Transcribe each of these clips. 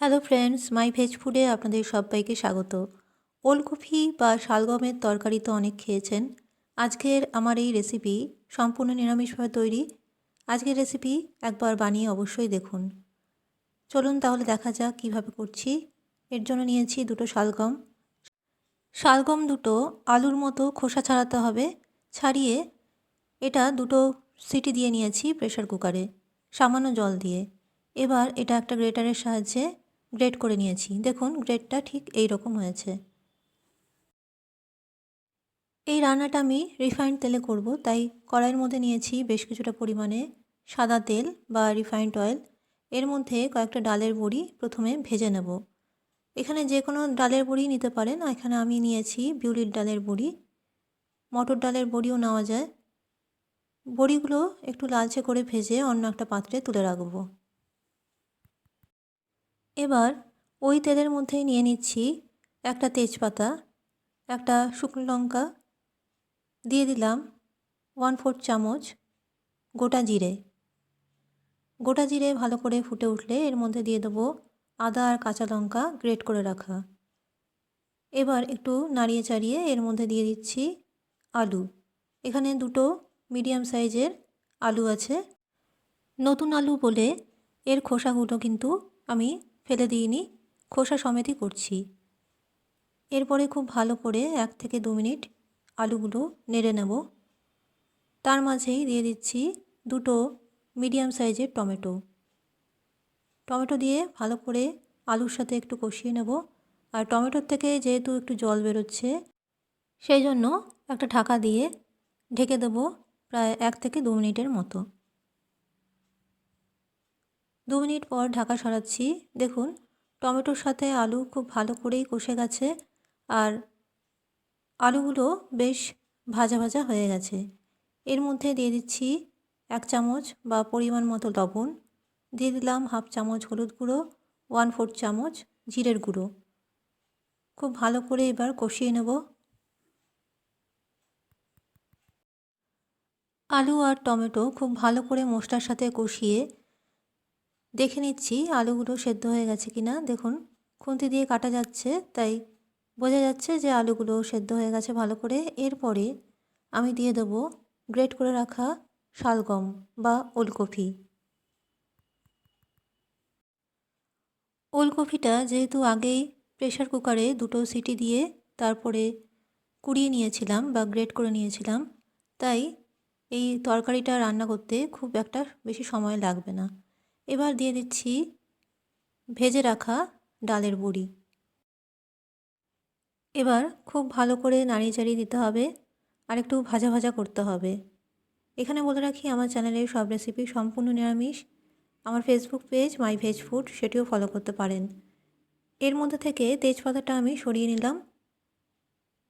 Hello friends মাই veg ফুডে আপনাদের সবাইকে স্বাগত। ওলকপি বা শালগমের তরকারি তো অনেক খেয়েছেন। আজকের আমার এই রেসিপি সম্পূর্ণ নিরামিষভাবে তৈরি। আজকের রেসিপি একবার বানিয়ে অবশ্যই দেখুন। চলুন তাহলে দেখা যাক কীভাবে করছি। এর জন্য নিয়েছি দুটো শালগম। শালগম দুটো আলুর মতো খোসা ছাড়াতে হবে। ছাড়িয়ে এটা দুটো সিটি দিয়ে নিয়েছি প্রেশার কুকারে সামান্য জল দিয়ে। এবার এটা একটা গ্রেটারের সাহায্যে গ্রেট করে নিয়েছি। দেখুন গ্রেডটা ঠিক এই রকম হয়েছে। এই রান্নাটা আমি রিফাইন্ড তেলে করব, তাই কড়াইয়ের মধ্যে নিয়েছি বেশ কিছুটা পরিমাণে সাদা তেল বা রিফাইন্ড অয়েল এর মধ্যে কয়েকটা ডালের বড়ি প্রথমে ভেজে নেব। এখানে যে কোনো ডালের বড়ি নিতে পারেন এখানে আমি নিয়েছি বিউলির ডালের বড়ি। মটর ডালের বড়িও নেওয়া যায়। বড়িগুলো একটু লালচে করে ভেজে অন্য একটা পাত্রে তুলে রাখব। এবার ওই তেলের মধ্যেই নিয়ে নিচ্ছি একটা তেজপাতা, একটা শুকনো লঙ্কা, দিয়ে দিলাম ওয়ান ফোর্থ চামচ গোটা জিরে। গোটা জিরে ভালো করে ফুটে উঠলে এর মধ্যে দিয়ে দেবো আদা আর কাঁচা লঙ্কা গ্রেট করে রাখা। এবার একটু নাড়িয়ে চাড়িয়ে এর মধ্যে দিয়ে দিচ্ছি আলু। এখানে দুটো মিডিয়াম সাইজের আলু আছে। নতুন আলু বলে এর খোসাগুলো কিন্তু আমি ফেলে দিইনি, খোসা সমেতই করছি। এরপরে খুব ভালো করে এক থেকে দু মিনিট আলুগুলো নেড়ে নেব। তার মাঝেই দিয়ে দিচ্ছি দুটো মিডিয়াম সাইজের টমেটো। টমেটো দিয়ে ভালো করে আলুর সাথে একটু কষিয়ে নেব। আর টমেটোর থেকে যেহেতু একটু জল বেরোচ্ছে, সেই জন্য একটা ঢাকা দিয়ে ঢেকে দেব প্রায় এক থেকে দু মিনিটের মতো। দু মিনিট পর ঢাকা সরাচ্ছি। দেখুন, টমেটোর সাথে আলু খুব ভালো করেই কষে গেছে আর আলুগুলো বেশ ভাজা ভাজা হয়ে গেছে। এর মধ্যে দিয়ে দিচ্ছি এক চামচ বা পরিমাণ মতো লবণ। দিয়ে দিলাম হাফ চামচ হলুদ গুঁড়ো, ওয়ান ফোর্থ চামচ জিরের গুঁড়ো। খুব ভালো করে এবার কষিয়ে নেব। আলু আর টমেটো খুব ভালো করে মশলার সাথে কষিয়ে দেখে নিচ্ছি আলুগুলো সেদ্ধ হয়ে গেছে কিনা দেখুন, খুন্তি দিয়ে কাটা যাচ্ছে, তাই বোঝা যাচ্ছে যে আলুগুলো সেদ্ধ হয়ে গেছে ভালো করে। এরপরে আমি দিয়ে দেবো গ্রেট করে রাখা শালগম বা ওলকপি। ওলকপিটা যেহেতু আগেই প্রেশার কুকারে দুটো সিটি দিয়ে তারপরে কুড়িয়ে নিয়েছিলাম বা গ্রেট করে নিয়েছিলাম, তাই এই তরকারিটা রান্না করতে খুব একটা বেশি সময় লাগবে না। এবার দিয়ে দিচ্ছি ভেজে রাখা ডালের বড়ি এবার খুব ভালো করে নাড়িয়ে চাড়িয়ে দিতে হবে আর একটু ভাজা ভাজা করতে হবে। এখানে বলে রাখি, আমার চ্যানেলের সব রেসিপি সম্পূর্ণ নিরামিষ। আমার Facebook page my veg food সেটিও ফলো করতে পারেন। এর মধ্যে থেকে তেজপাতাটা আমি সরিয়ে নিলাম।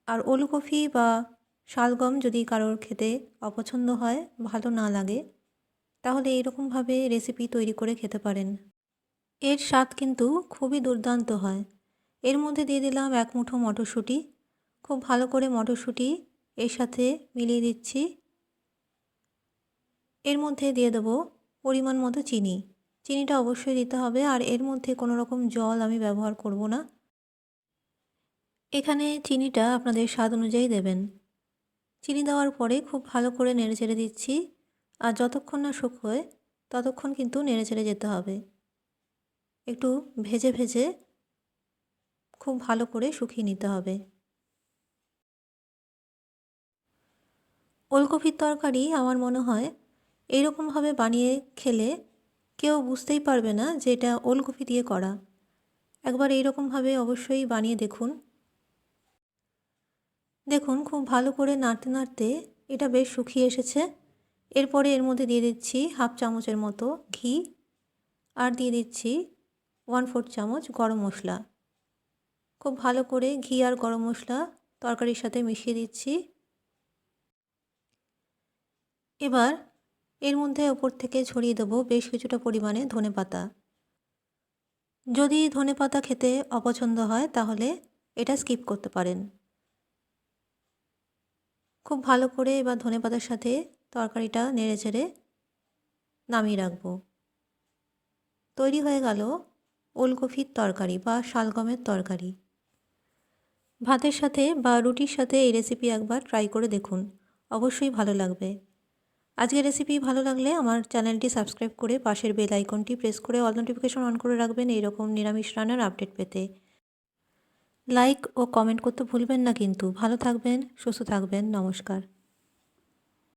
আর ওলকপি বা শালগম যদি কারোর খেতে অপছন্দ হয়, ভালো না লাগে তাহলে এইরকমভাবে রেসিপি তৈরি করে খেতে পারেন। এর স্বাদ কিন্তু খুবই দুর্দান্ত হয়। এর মধ্যে দিয়ে দিলাম এক মুঠো মটরশুঁটি। খুব ভালো করে মটরশুঁটি এর সাথে মিলিয়ে দিচ্ছি। এর মধ্যে দিয়ে দেবো পরিমাণ মতো চিনি। চিনিটা অবশ্যই দিতে হবে আর এর মধ্যে কোনো রকম জল আমি ব্যবহার করব না। এখানে চিনিটা আপনাদের স্বাদ অনুযায়ী দেবেন। চিনি দেওয়ার পরে খুব ভালো করে নেড়ে চেড়ে দিচ্ছি। আর যতক্ষণ না শুকোয় ততক্ষণ কিন্তু নেড়ে চেড়ে যেতে হবে। একটু ভেজে ভেজে খুব ভালো করে শুকিয়ে নিতে হবে। ওলকপির তরকারি আমার মনে হয় এইরকমভাবে বানিয়ে খেলে কেউ বুঝতেই পারবে না যে এটা ওলকপি দিয়ে করা। একবার এইরকমভাবে অবশ্যই বানিয়ে দেখুন। দেখুন, খুব ভালো করে নাড়তে নাড়তে এটা বেশ শুকিয়ে এসেছে। এরপরে এর মধ্যে দিয়ে দিচ্ছি হাফ চামচের মতো ঘি আর দিয়ে দিচ্ছি ওয়ান ফোর্থ চামচ গরম মশলা। খুব ভালো করে ঘি আর গরম মশলা তরকারির সাথে মিশিয়ে দিচ্ছি। এবার এর মধ্যে ওপর থেকে ছড়িয়ে দেবো বেশ কিছুটা পরিমাণে ধনে পাতা। যদি ধনে পাতা খেতে অপছন্দ হয় তাহলে এটা স্কিপ করতে পারেন। খুব ভালো করে এবার ধনে পাতার সাথে তরকারিটা নেড়ে চেড়ে নামিয়ে রাখব। তৈরি হয়ে গেল ওলকপির তরকারি বা শালগমের তরকারি। ভাতের সাথে বা রুটির সাথে এই রেসিপি একবার ট্রাই করে দেখুন, অবশ্যই ভালো লাগবে। আজকের রেসিপি ভালো লাগলে আমার চ্যানেলটি সাবস্ক্রাইব করে পাশের বেল আইকনটি প্রেস করে অল নোটিফিকেশন অন করে রাখবেন এইরকম নিরামিষ রান্নার আপডেট পেতে। লাইক ও কমেন্ট করতে ভুলবেন না কিন্তু। ভালো থাকবেন, সুস্থ থাকবেন, নমস্কার।